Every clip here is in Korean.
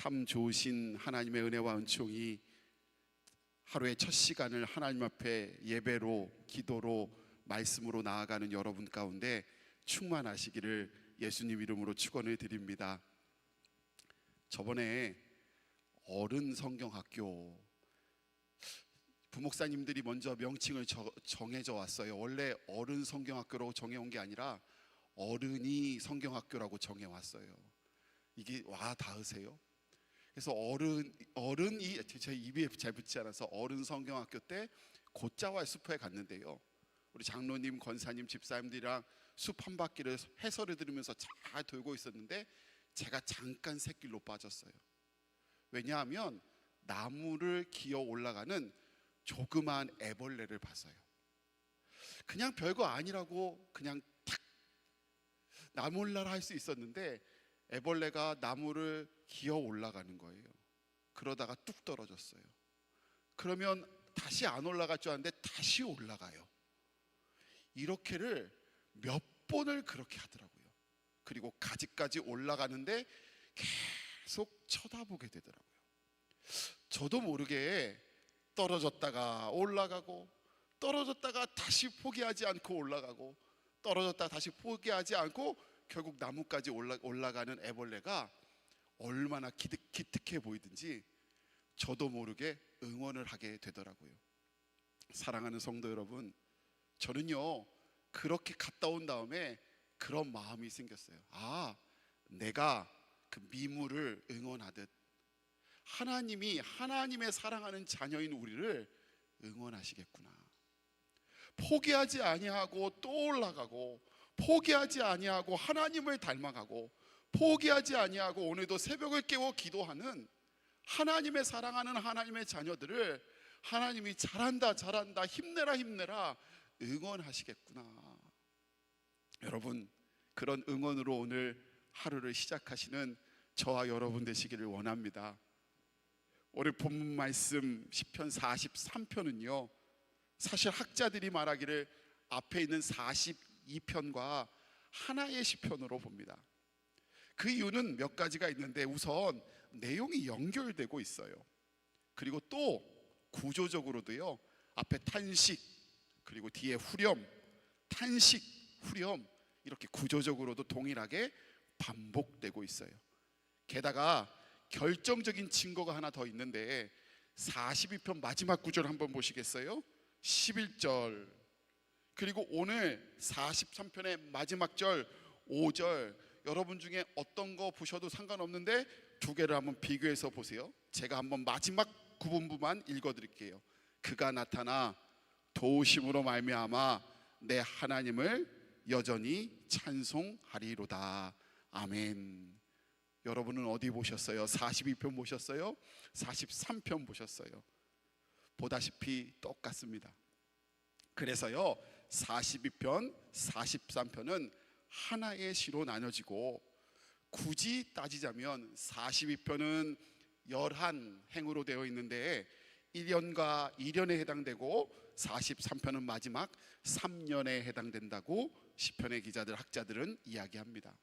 참 좋으신 하나님의 은혜와 은총이 하루의 첫 시간을 하나님 앞에 예배로 기도로 말씀으로 나아가는 여러분 가운데 충만하시기를 예수님 이름으로 축원을 드립니다. 저번에 어른 성경학교 부목사님들이 먼저 명칭을 저- 정해져 왔어요. 원래 어른 성경학교로 정해온 게 아니라 어른이 성경학교라고 정해왔어요. 이게 와 닿으세요? 그래서 어른 어른이 제 입에 잘 붙지 않아서 어른 성경학교 때 곧자와 숲에 갔는데요. 우리 장로님, 권사님, 집사님들이랑 숲 한 바퀴를 해설을 들으면서 잘 돌고 있었는데 제가 잠깐 새길로 빠졌어요. 왜냐하면 나무를 기어 올라가는 조그만 애벌레를 봤어요. 그냥 별거 아니라고 그냥 탁 나몰라라 할 수 있었는데 애벌레가 나무를 기어 올라가는 거예요. 그러다가 뚝 떨어졌어요. 그러면 다시 안 올라갈 줄 알았는데 다시 올라가요. 이렇게를 몇 번을 그렇게 하더라고요. 그리고 가지까지 올라가는데 계속 쳐다보게 되더라고요. 저도 모르게 떨어졌다가 올라가고 떨어졌다가 다시 포기하지 않고 올라가고 떨어졌다가 다시 포기하지 않고 결국 올라, 올라가는 애벌레가 얼마나 기특, 기특해 보이든지 저도 모르게 응원을 하게 되더라고요. 사랑하는 성도 여러분, 저는요 그렇게 갔다 온 다음에 그런 마음이 생겼어요. 아, 내가 그 미물을 응원하듯 하나님이 하나님의 사랑하는 자녀인 우리를 응원하시겠구나. 포기하지 아니하고 또 올라가고 포기하지 아니하고 하나님을 닮아가고 포기하지 아니하고 오늘도 새벽을 깨워 기도하는 하나님의 사랑하는 하나님의 자녀들을 하나님이 잘한다 잘한다 힘내라 힘내라 응원하시겠구나. 여러분 그런 응원으로 오늘 하루를 시작하시는 저와 여러분 되시기를 원합니다. 오늘 본문 말씀 시편 43편은요. 사실 학자들이 말하기를 앞에 있는 42편과 하나의 시편으로 봅니다. 그 이유는 몇 가지가 있는데 우선 내용이 연결되고 있어요. 그리고 또 구조적으로도요. 앞에 탄식 그리고 뒤에 후렴, 탄식, 후렴 이렇게 구조적으로도 동일하게 반복되고 있어요. 게다가 결정적인 증거가 하나 더 있는데 42편 마지막 구절 한번 보시겠어요? 11절 그리고 오늘 43편의 마지막 절 5절 여러분 중에 어떤 거 보셔도 상관없는데 두 개를 한번 비교해서 보세요. 제가 한번 마지막 구분부만 읽어 드릴게요. 그가 나타나 도우심으로 말미암아 내 하나님을 여전히 찬송하리로다. 아멘. 여러분은 어디 보셨어요? 42편 보셨어요? 43편 보셨어요? 보다시피 똑같습니다. 그래서요, 42편, 43편은 하나의 시로 나눠지고 굳이 따지자면 42편은 열한 행으로 되어 있는데 1년과 2년에 해당되고 43편은 마지막 3년에 해당된다고 시편의 기자들 학자들은 이야기합니다.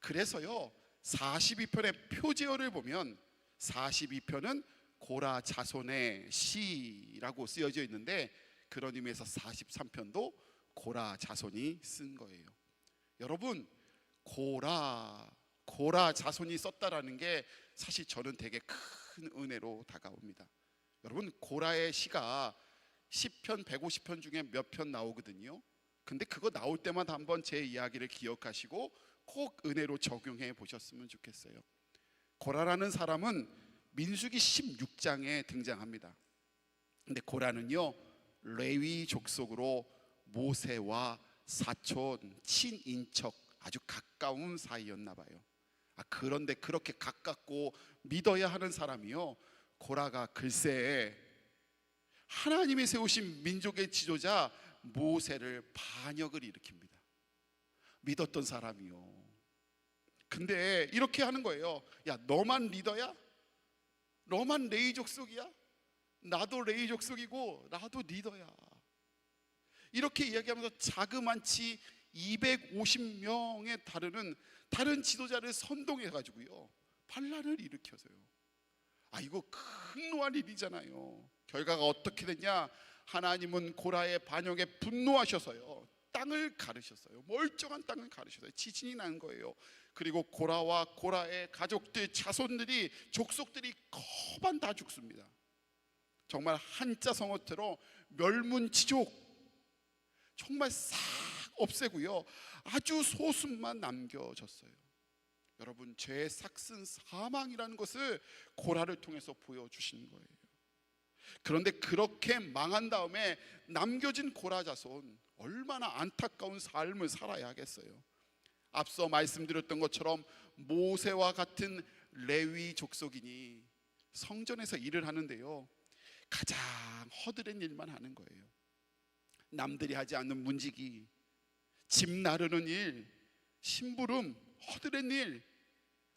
그래서요 42편의 표제어를 보면 42편은 고라 자손의 시라고 쓰여져 있는데 그런 의미에서 43편도 고라 자손이 쓴 거예요. 여러분 고라 고라 자손이 썼다라는 게 사실 저는 되게 큰 은혜로 다가옵니다. 여러분 고라의 시가 10편 150편 중에 몇 편 나오거든요. 근데 그거 나올 때마다 한번 제 이야기를 기억하시고 꼭 은혜로 적용해 보셨으면 좋겠어요. 고라라는 사람은 민수기 16장에 등장합니다. 근데 고라는요 레위 족속으로 모세와 사촌 친인척 아주 가까운 사이였나 봐요. 아 그런데 그렇게 가깝고 믿어야 하는 사람이요 고라가 글쎄 하나님이 세우신 민족의 지도자 모세를 반역을 일으킵니다. 믿었던 사람이요. 근데 이렇게 하는 거예요. 야, 너만 리더야? 너만 레이 족 속이야? 나도 레이 족 속이고 나도 리더야. 이렇게 이야기하면서 자그만치 250명에 다르는 다른 지도자를 선동해 가지고요. 반란을 일으켜서요. 아 이거 큰 노할 일이잖아요. 결과가 어떻게 됐냐? 하나님은 고라의 반역에 분노하셔서요. 땅을 가르셨어요. 멀쩡한 땅을 가르셨어요. 지진이 난 거예요. 그리고 고라와 고라의 가족들, 자손들이 족속들이 거반 다 죽습니다. 정말 한자 성어태로 멸문지족 정말 싹 없애고요. 아주 소수만 남겨졌어요. 여러분 죄의 삭슨 사망이라는 것을 고라를 통해서 보여주시는 거예요. 그런데 그렇게 망한 다음에 남겨진 고라 자손 얼마나 안타까운 삶을 살아야 하겠어요. 앞서 말씀드렸던 것처럼 모세와 같은 레위 족속이니 성전에서 일을 하는데요. 가장 허드렛 일만 하는 거예요. 남들이 하지 않는 문지기, 집 나르는 일, 심부름, 허드렛 일,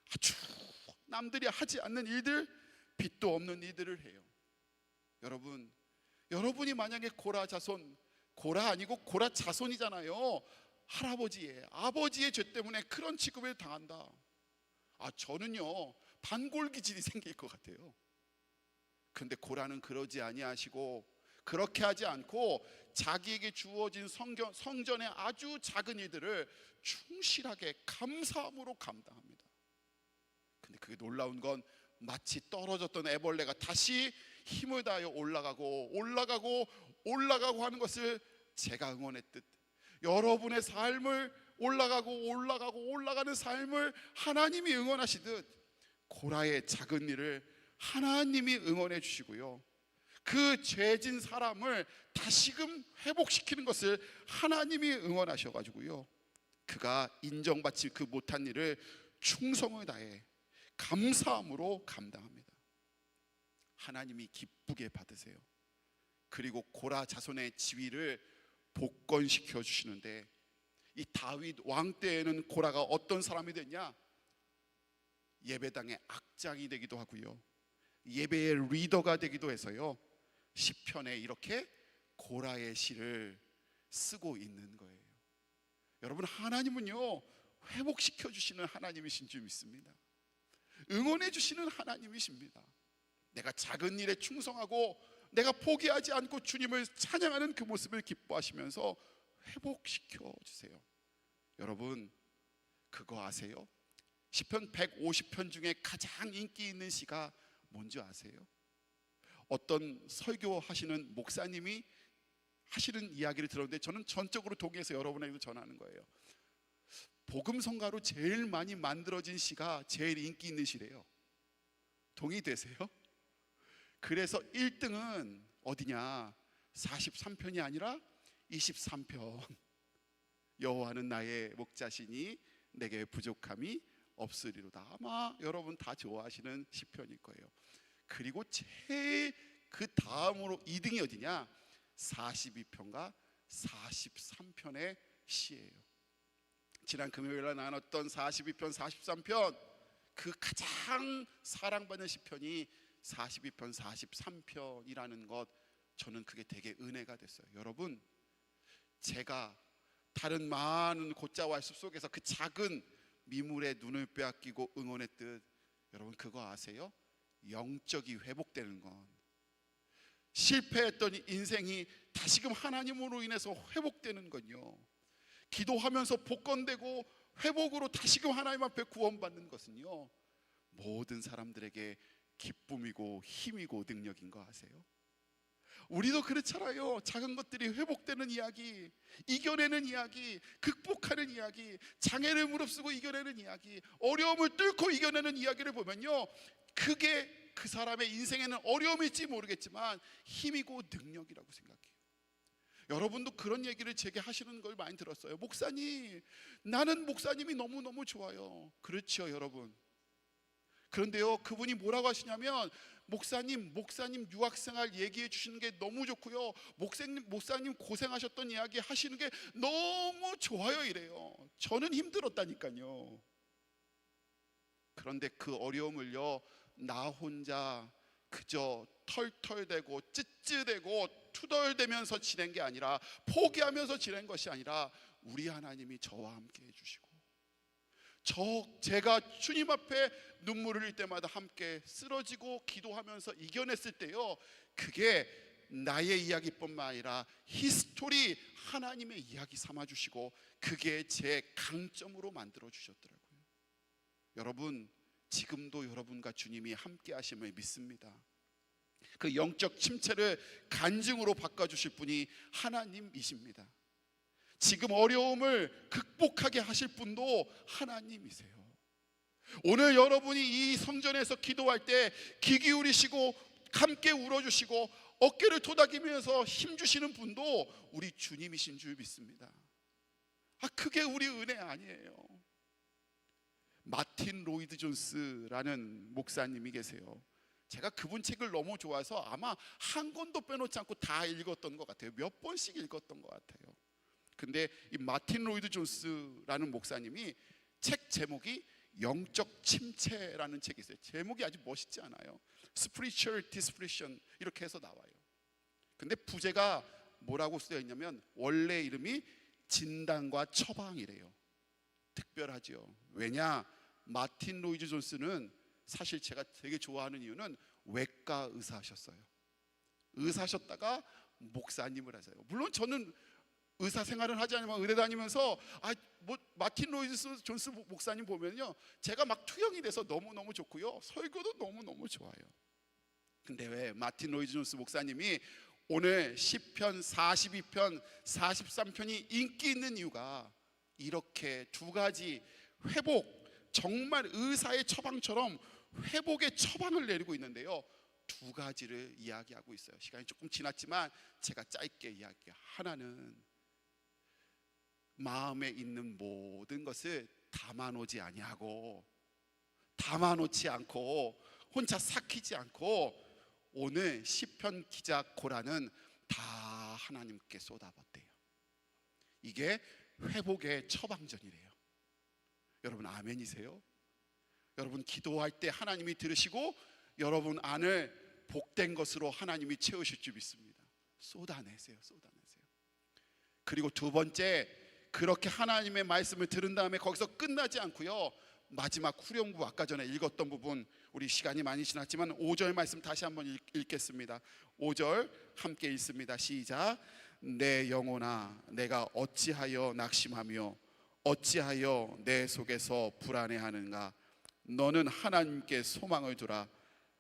아주 남들이 하지 않는 일들, 빚도 없는 일들을 해요. 여러분, 여러분이 만약에 고라 자손, 고라 아니고 고라 자손이잖아요. 할아버지의 아버지의 죄 때문에 그런 취급을 당한다. 아 저는요 반골 기질이 생길 것 같아요. 근데 고라는 그러지 아니하시고 그렇게 하지 않고 자기에게 주어진 성경, 성전의 아주 작은 일들을 충실하게 감사함으로 감당합니다. 근데 그게 놀라운 건 마치 떨어졌던 애벌레가 다시 힘을 다하여 올라가고 올라가고 올라가고 하는 것을 제가 응원했듯 여러분의 삶을 올라가고 올라가고 올라가는 삶을 하나님이 응원하시듯 고라의 작은 일을 하나님이 응원해 주시고요. 그 죄진 사람을 다시금 회복시키는 것을 하나님이 응원하셔 가지고요. 그가 인정받지 그 못한 일을 충성을 다해 감사함으로 감당합니다. 하나님이 기쁘게 받으세요. 그리고 고라 자손의 지위를 복권시켜 주시는데 이 다윗 왕 때에는 고라가 어떤 사람이 됐냐? 예배당의 악장이 되기도 하고요. 예배의 리더가 되기도 해서요. 시편에 이렇게 고라의 시를 쓰고 있는 거예요. 여러분 하나님은요 회복시켜 주시는 하나님이신 줄 믿습니다. 응원해 주시는 하나님이십니다. 내가 작은 일에 충성하고 내가 포기하지 않고 주님을 찬양하는 그 모습을 기뻐하시면서 회복시켜 주세요. 여러분 그거 아세요? 시편 150편 중에 가장 인기 있는 시가 뭔지 아세요? 어떤 설교하시는 목사님이 하시는 이야기를 들었는데 저는 전적으로 동의해서 여러분에게도 전하는 거예요. 복음성가로 제일 많이 만들어진 시가 제일 인기 있는 시래요. 동의되세요? 그래서 1등은 어디냐? 43편이 아니라 23편. 여호와는 나의 목자시니 내게 부족함이 없으리로다. 아마 여러분 다 좋아하시는 시편일 거예요. 그리고 제일 그 다음으로 2등이 어디냐? 42편과 43편의 시예요. 지난 금요일에 나눴던 42편, 43편 그 가장 사랑받는 시편이 42편, 43편이라는 것 저는 그게 되게 은혜가 됐어요. 여러분 제가 다른 많은 고자와 숲 속에서 그 작은 미물에 눈을 빼앗기고 응원했듯 여러분 그거 아세요? 영적이 회복되는 건 실패했던 인생이 다시금 하나님으로 인해서 회복되는 건요. 기도하면서 복권되고 회복으로 다시금 하나님 앞에 구원받는 것은요. 모든 사람들에게 기쁨이고 힘이고 능력인 거 아세요? 우리도 그렇잖아요. 작은 것들이 회복되는 이야기, 이겨내는 이야기, 극복하는 이야기, 장애를 무릅쓰고 이겨내는 이야기, 어려움을 뚫고 이겨내는 이야기를 보면요. 그게 그 사람의 인생에는 어려움일지 모르겠지만 힘이고 능력이라고 생각해요. 여러분도 그런 얘기를 제게 하시는 걸 많이 들었어요. 목사님, 나는 목사님이 너무너무 좋아요. 그렇죠, 여러분. 그런데요, 그분이 뭐라고 하시냐면, 목사님, 목사님 유학생활 얘기해 주시는 게 너무 좋고요. 목사님, 목사님 고생하셨던 이야기 하시는 게 너무 좋아요. 이래요. 저는 힘들었다니까요. 그런데 그 어려움을요, 나 혼자 그저 털털대고 찌찌대고 투덜대면서 지낸 게 아니라 포기하면서 지낸 것이 아니라 우리 하나님이 저와 함께 해주시고 저 제가 주님 앞에 눈물을 흘릴 때마다 함께 쓰러지고 기도하면서 이겨냈을 때요. 그게 나의 이야기뿐만 아니라 히스토리 하나님의 이야기 삼아 주시고 그게 제 강점으로 만들어 주셨더라고요. 여러분 지금도 여러분과 주님이 함께 하심을 믿습니다. 그 영적 침체를 간증으로 바꿔 주실 분이 하나님이십니다. 지금 어려움을 극복하게 하실 분도 하나님이세요. 오늘 여러분이 이 성전에서 기도할 때 귀 기울이시고 함께 울어주시고 어깨를 토닥이면서 힘 주시는 분도 우리 주님이신 줄 믿습니다. 아, 그게 우리 은혜 아니에요. 마틴 로이드 존스라는 목사님이 계세요. 제가 그분 책을 너무 좋아서 아마 한 권도 빼놓지 않고 다 읽었던 것 같아요. 몇 번씩 읽었던 것 같아요. 근데 이 마틴 로이드 존스라는 목사님이 책 제목이 영적 침체라는 책이 있어요. 제목이 아주 멋있지 않아요? Spiritual Dispersion 이렇게 해서 나와요. 근데 부제가 뭐라고 쓰여 있냐면 원래 이름이 진단과 처방이래요. 특별하죠. 왜냐? 마틴 로이드 존스는 사실 제가 되게 좋아하는 이유는 외과 의사하셨어요. 의사셨다가 목사님을 하세요. 물론 저는 의사 생활은 하지 않지만 의대 다니면서 아 뭐 마틴 로이드 존스 목사님 보면요 제가 막 투영이 돼서 너무 너무 좋고요 설교도 너무 너무 좋아요. 근데 왜 마틴 로이드 존스 목사님이 오늘 10편, 42편, 43편이 인기 있는 이유가 이렇게 두 가지 회복 정말 의사의 처방처럼 회복의 처방을 내리고 있는데요. 두 가지를 이야기하고 있어요. 시간이 조금 지났지만 제가 짧게 이야기해요. 하나는 마음에 있는 모든 것을 담아놓지 아니하고 담아놓지 않고 혼자 삭히지 않고 오늘 시편 기자 고라는 다 하나님께 쏟아붓대요. 이게 회복의 처방전이래요. 여러분 아멘이세요? 여러분 기도할 때 하나님이 들으시고 여러분 안을 복된 것으로 하나님이 채우실 줄 믿습니다. 쏟아내세요, 쏟아내세요. 그리고 두 번째 그렇게 하나님의 말씀을 들은 다음에 거기서 끝나지 않고요. 마지막 후렴구 아까 전에 읽었던 부분 우리 시간이 많이 지났지만 5절 말씀 다시 한번 읽, 읽겠습니다. 5절 함께 읽습니다. 시작. 내 영혼아 내가 어찌하여 낙심하며 어찌하여 내 속에서 불안해하는가? 너는 하나님께 소망을 두라.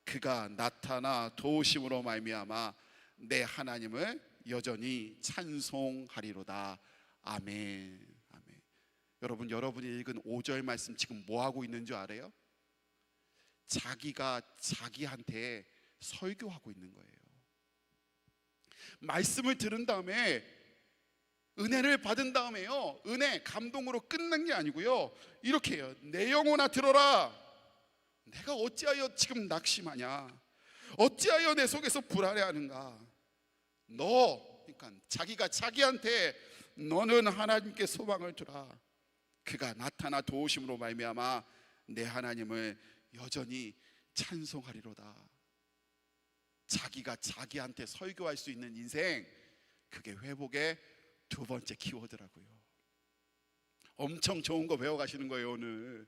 그가 나타나 도우심으로 말미암아 내 하나님을 여전히 찬송하리로다. 아멘. 아멘. 여러분 여러분이 읽은 5절 말씀 지금 뭐 하고 있는 줄 알아요? 자기가 자기한테 설교하고 있는 거예요 말씀을 들은 다음에 은혜를 받은 다음에요. 은혜 감동으로 끝난 게 아니고요. 이렇게 해요. 내 영혼아 들어라. 내가 어찌하여 지금 낙심하냐? 어찌하여 내 속에서 불안해하는가? 너 그러니까 자기가 자기한테 너는 하나님께 소망을 두라. 그가 나타나 도우심으로 말미암아 내 하나님을 여전히 찬송하리로다 자기가 자기한테 설교할 수 있는 인생 그게 회복의 두 번째 키워드라고요. 엄청 좋은 거 배워 가시는 거예요, 오늘.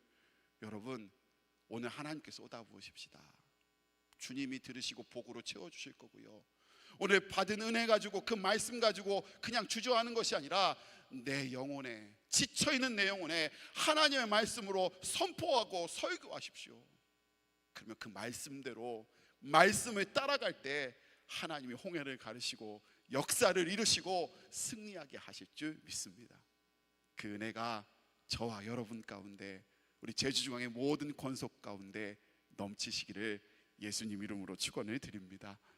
여러분, 오늘 하나님께 쏟아부으십시다. 주님이 들으시고 복으로 채워 주실 거고요. 오늘 받은 은혜 가지고 그 말씀 가지고 그냥 주저하는 것이 아니라 내 영혼에 지쳐 있는 내 영혼에 하나님의 말씀으로 선포하고 설교하십시오. 그러면 그 말씀대로 말씀을 따라갈 때 하나님이 홍해를 가르시고 역사를 이루시고 승리하게 하실 줄 믿습니다. 그 은혜가 저와 여러분 가운데 우리 제주중앙의 모든 권속 가운데 넘치시기를 예수님 이름으로 축원을 드립니다.